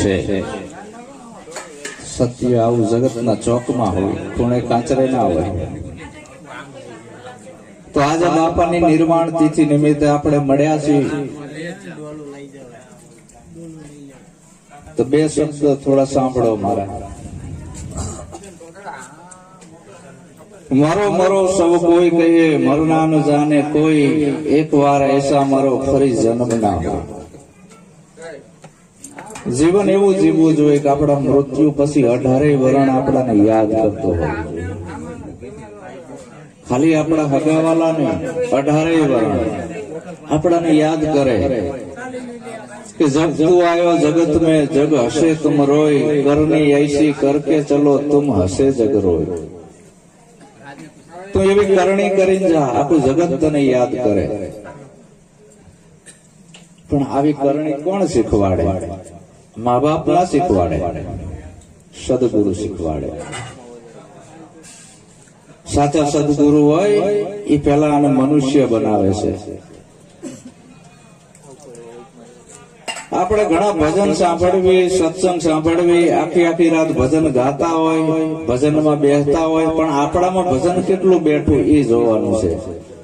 છે. સત્ય આવું જગતના ચોકમાં હોય, ખૂણે કાચરે ના હોય. તો આજે બાપાની નિર્માણ તિથિ નિમિત્તે આપણે મળ્યા છીએ. તો બે શબ્દ થોડા સાંભળો મારા. મરો મરો સૌ કોઈ કહીએ, મરનાનું જાને કોઈ એક વાર એસા મરો, ફરી જન્મ ના હોય. જીવન એવું જીવવું જોઈએ કે આપણા મૃત્યુ પછી અઢારે વરણ આપણાને યાદ કરતો હોય ખાલી આપણા હગાવાલાને અઢારે વરણ આપણાને યાદ કરે કે જબ તું આવ્યો, જગત મેં, જગ હશે તુમ રોય, કરની એસી કરકે ચલો તુમ હશે જગ રોય. તું એવી કરણી કરીને જા, આખું જગત તને યાદ કરે. પણ આવી કરણી કોણ શીખવાડે? મા બાપ ના શીખવાડે, સદગુરુ શીખવાડે. સાચા સદગુરુ હોય એ પેલા આને મનુષ્ય બનાવે છે. આપણે ઘણા ભજન સાંભળવી, સત્સંગ સાંભળવી, આખી આખી રાત ભજન ગાતા હોય, ભજનમાં બેસતા હોય, પણ આપણામાં ભજન કેટલું બેઠું એ જોવાનું છે.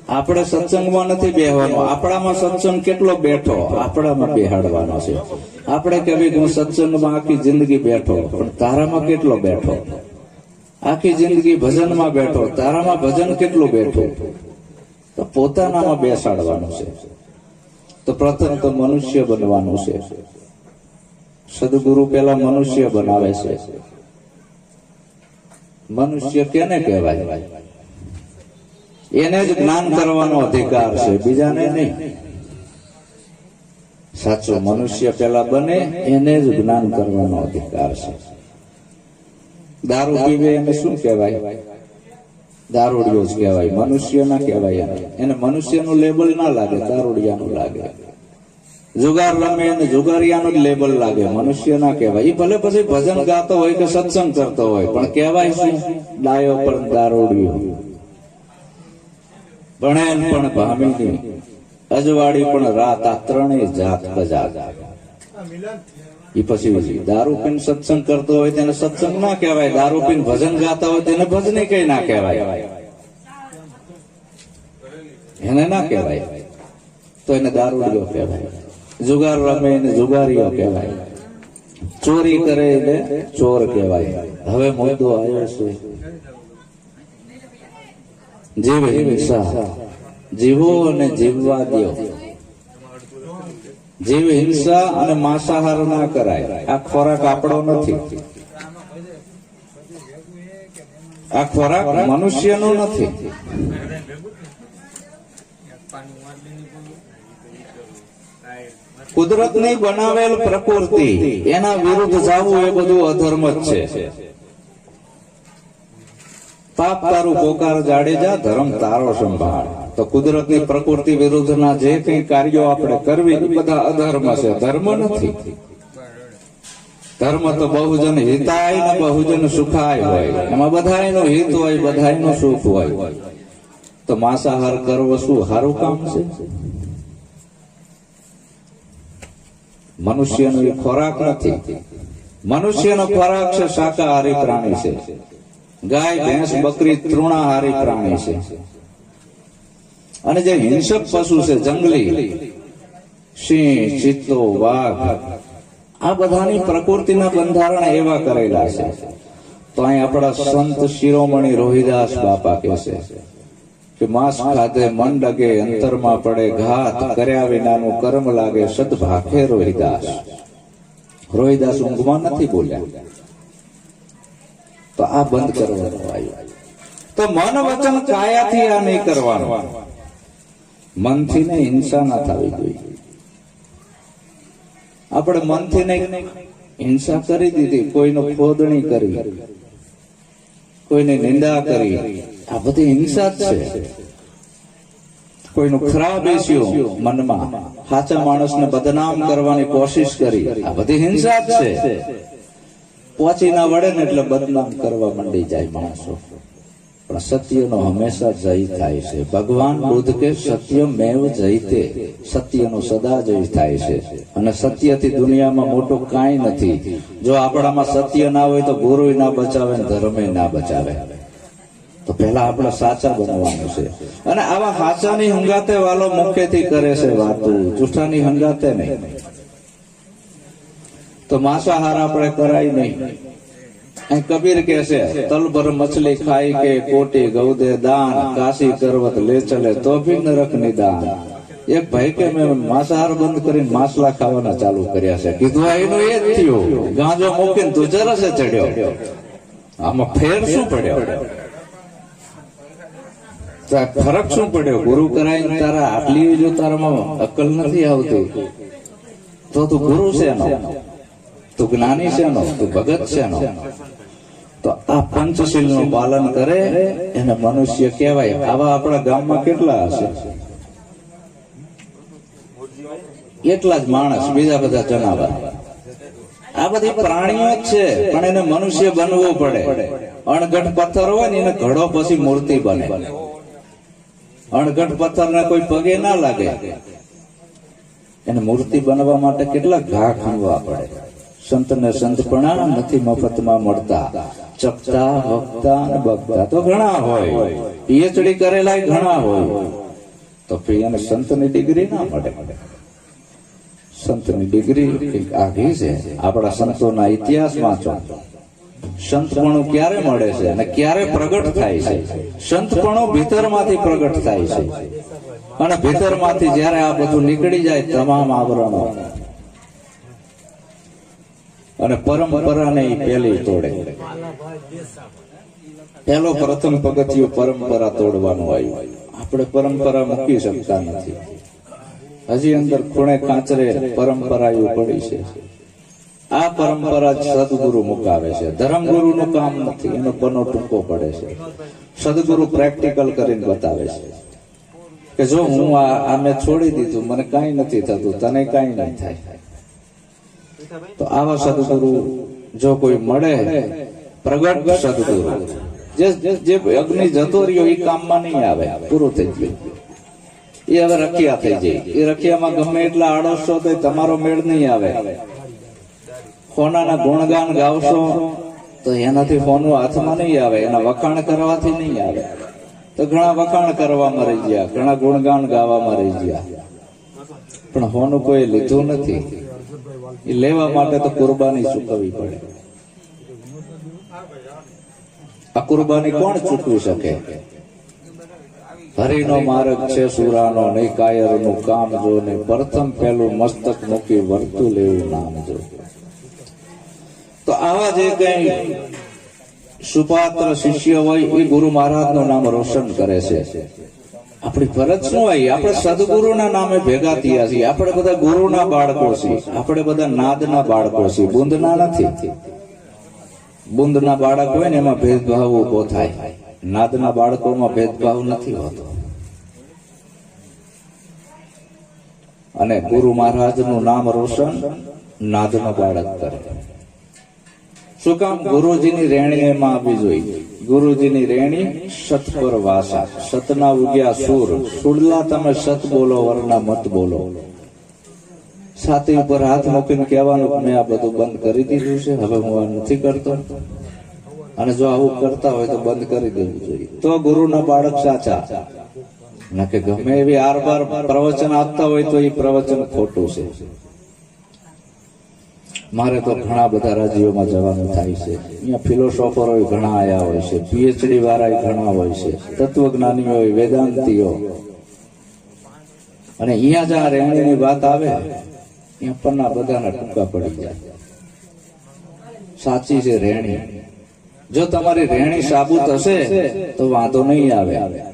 આપણે સત્સંગમાં નથી બેહવાનું, આપણામાં સત્સંગ કેટલો બેઠો, આપણામાં બેહાડવાનો છે. આપણે કહેવી હું સત્સંગમાં આખી જિંદગી બેઠો પણ તારામાં કેટલો બેઠો આખી જિંદગી ભજનમાં બેઠો તારામાં ભજન કેટલું બેઠો તો પોતાનામાં બેસાડવાનું છે. તો પ્રથમ તો મનુષ્ય બનવાનું છે. સદગુરુ પેલા મનુષ્ય બનાવે છે. મનુષ્ય કેને કહેવાય? એને જ જ્ઞાન કરવાનો અધિકાર છે, બીજાને નહીં. સાચો મનુષ્ય પેલા બને, એને જ જ્ઞાન કરવાનો અધિકાર છે. દારૂ પીવે એને શું કહેવાય? દારૂડિયો જ કહેવાય મનુષ્ય ના કહેવાય એને. મનુષ્યનું લેબલ ના લાગે, દારૂડિયાનું લાગે. જુગાર રમે એને જુગારિયાનું જ લેબલ લાગે મનુષ્ય ના કહેવાય. એ ભલે પછી ભજન ગાતો હોય કે સત્સંગ કરતો હોય, પણ કહેવાય શું? ડાયો પણ દારૂડિયો. ભણે પણ ભામીની. અજવાડી પણ રાત આ ત્રણેય જાત બજાર એ પછી દારૂ પીને સત્સંગ કરતો હોય તેને સત્સંગ ના કહેવાય. દારૂ પીને ભજન ગાતા હોય તેને ભજને કઈ ના કહેવાય. એને ના કહેવાય. તો એને દારૂડિયો કહેવાય. જુગાર રમે એને જુગારીઓ કહેવાય. ચોરી કરે એટલે ચોર કહેવાય. હવે મુદ્દો આવ્યો છે. જીવ હિંસા. જીવો અને જીવવા દો જીવ હિંસા અને માંસાહાર ના કરાય. આ ખોરાક આપણો નથી. આ ખોરાક મનુષ્યનો નથી. કુદરતની બનાવેલ પ્રકૃતિ, એના વિરુદ્ધ જવું એ બધું અધર્મ જ છે. પાપ તારું પોકાર જાડેજા, ધર્મ તારો સંભાળ. તો કુદરતની પ્રકૃતિ વિરુદ્ધના જે કંઈ કાર્યો આપણે કરવી બધા અધર્મ છે. ધર્મ નથી. ધર્મ તો બહુજન હિતાય ને બહુજન સુખાય હોય. એમાં બધાયનું હિત હોય, બધાયનું સુખ હોય. તો માંસાહાર કરવો શું સારું કામ છે? મનુષ્યનો એ ખોરાક નથી. મનુષ્યનો ખોરાક છે શાકાહારી પ્રાણી છે. ગાય, ભેંસ, બકરી, તૃણાહારી પ્રાણી છે. અને જે હિંસક પશુ છે, જંગલી, સિંહ, ચિત્તો, વાઘ, આ બધાની પ્રકૃતિના બંધારણ એવા કરેલા છે. તો અહીં આપણા સંત શિરોમણી રોહિદાસ બાપા કે છે કે માંસ ખાતે મન ડગે, અંતરમાં પડે ઘાત, કર્યા વિનાનું કર્મ લાગે, સદભાખે રોહિદાસ. રોહિદાસ ઊંઘમાં નથી બોલ્યા. તો આ બંધ કરવાનું આવ્યું તો મન વચન કાયાથી આ નહીં કરવાનું? મનથી ને હિંસા ના થવી જોઈએ. આપણે મનથી ને હિંસા કરી દીધી, કોઈનો ખોદણી કરી, કોઈને નિંદા કરી. આ બધી હિંસા જ છે. કોઈનું ખરાબ બેસ્યું મનમાં સાચા માણસને બદનામ કરવાની કોશિશ કરી. આ બધી હિંસા જ છે. પહોંચી ના વળે ને એટલે બદનામ કરવા માંડી જાય માણસો. પણ સત્યનો હંમેશા જય થાય છે ભગવાન બુદ્ધ કે સત્ય મેવ જયતે સત્યનો સદા જય થાય છે અને સત્યથી દુનિયામાં મોટું કાંઈ નથી। જો આપણામાં સત્ય ના હોય તો ગુરુ ના બચાવે ધર્મે ના બચાવે। તો પહેલા આપણે સાચા બનવાનું છે। અને આવા સાચાની હંગાતે વાલો મુખ્યથી કરે છે વાતો। જૂઠાની હંગાતે નહીં। તો માંસાહાર આપણે કરાય નહીં। કબીર કે છે તલબર મછલી ખાઈ કે કોટી ગૌદે દાન કાશી કરવત લે ચલે તો ભી નરક નિદાન એક ભાઈ કે મેં માંસાહાર બંધ કરીને માછલા ખાવાના ચાલુ કર્યા છે કીધું એનું એ જ થયું ગાંજો મૂકીને તું જરસે ચડ્યો આમાં ફેર શું પડ્યો ફરક શું પડ્યો ગુરુ કરાય તારા આટલી જો તારામાં અકલ નથી આવતી તો તું ગુરુ છે નો તું જ્ઞાની છે નો તું ભગત છે નો તો આ પંચશીલનું પાલન કરે એને મનુષ્ય કહેવાય આવા આપણા ગામમાં કેટલા હશે એટલા જ માણસ બીજા બધા જનાવર। આ બધી પ્રાણીઓ જ છે, પણ એને મનુષ્ય બનવું પડે। અણઘટ પથ્થર હોય ને, એને ઘડો પછી મૂર્તિ બને। અણઘટ પથ્થર ને કોઈ પગે ના લાગે। એને મૂર્તિ બનવા માટે કેટલા ઘા ખાંડવા પડે? સંતને સંતપણા નથી મફતમાં મળતા. ચપતા વક્તા અને બગતા તો ઘણા હોય. પીએચડી કરેલા ઘણા હોય. તો પછી એને સંતની ડિગ્રી ના મળે. સંતની ડિગ્રી એક આઘી છે. આપણા સંતોના ઇતિહાસ વાંચો સંતપણું ક્યારે મળે છે અને ક્યારે પ્રગટ થાય છે? સંતપણું ભીતરમાંથી પ્રગટ થાય છે. અને ભીતરમાંથી જ્યારે આ બધું નીકળી જાય તમામ આવરણો અને પરંપરાને ઈ પેલી તોડે. પેલો પ્રથમ પગથિયું પરંપરા તોડવાનું આવ્યું આપણે પરંપરા મૂકી શકતા નથી. હજી અંદર ખૂણે કાંચરે પરંપરાઓ પડી છે. આ પરંપરા સદગુરુ મુકાવે છે. ધર્મગુરુનું કામ નથી. એનો પનો ટૂંકો પડે છે. સદગુરુ પ્રેક્ટિકલ કરીને બતાવે છે કે જો હું આ મેં છોડી દીધું, મને કાંઈ નથી થતું, તને કાંઈ નહીં થાય. તો આવા સદગુરુ જો કોઈ મળે, પ્રગટ સદગુરુ. જે અગ્નિ જતો રહ્યો એ કામમાં નહીં આવે. પૂરું થઈ ગયું. એ હવે રખિયા થઈ જાય. એ રખિયામાં ગમે એટલા આડોશો તો તમારો મેળ નહીં આવે. હોનાના ગુણગાન ગાવશો તો એનાથી હોનું હાથમાં નહીં આવે. એના વખાણ કરવાથી નહીં આવે. તો ઘણા વખાણ કરવામાં રહી ગયા. ઘણા ગુણગાન ગાવામાં રહી ગયા. પણ હોનું કોઈ લીધું નથી. એ લેવા માટે તો કુરબાની ચૂકવવી પડે. આ કુરબાની કોણ ચૂકવી શકે? હરિનો માર્ગ છે સુરાનો, નહીં કાયરનું કામ જો ને પ્રથમ પેલું મસ્તક મૂકી વર્તુ લેવું નામ જો. તો આવા જે કઈ સુપાત્ર શિષ્ય હોય, એ ગુરુ મહારાજનું નામ રોશન કરે છે. આપણી ફરજ શું હોય? આપણે સદગુરુના નામે ભેગા થયા છીએ. આપણે બધા ગુરુના બાળકો છીએ. આપણે બધા નાદના બાળકો છીએ. બુંદના નથી. બુંદના બાળક હોય ને એમાં ભેદભાવ ઊભો થાય. નાદના બાળકોમાં ભેદભાવ નથી હોતો. અને ગુરુ મહારાજનું નામ રોશન નાદનો બાળક કરે. શું કામ? ગુરુજીની રેણી એમાં આવવી જોઈએ. ગુરુજીની રેણી સત વાસા. સતના ઉગ્યા સુર. સુડલા તમે સત બોલો, વરના મત બોલો. છાતી ઉપર હાથ મૂકીને કહેવાનું મેં આ બધું બંધ કરી દીધું છે, હવે હું આ નથી કરતો. અને જો આવું કરતા હોય તો બંધ કરી દેવું જોઈએ. તો ગુરુના બાળક સાચા. ના કે ગમે એવી આર બાર પ્રવચન આપતા હોય તો એ પ્રવચન ખોટું છે. મારે તો ઘણા બધા રાજ્યોમાં જવાનું થાય છે. અહીંયા ફિલોસોફરો ઘણા આયા હોય છે પીએચડી વાળા ઘણા હોય છે, તત્વજ્ઞાનીઓ વેદાંતિઓ. અને અહીંયા જ્યાં રહેણીની વાત આવે અહીંયા પરના બધાના ટૂંકા પડી જાય. સાચી છે રહેણી જો તમારી રહેણી સાબુત હશે, તો વાંધો નહીં આવે.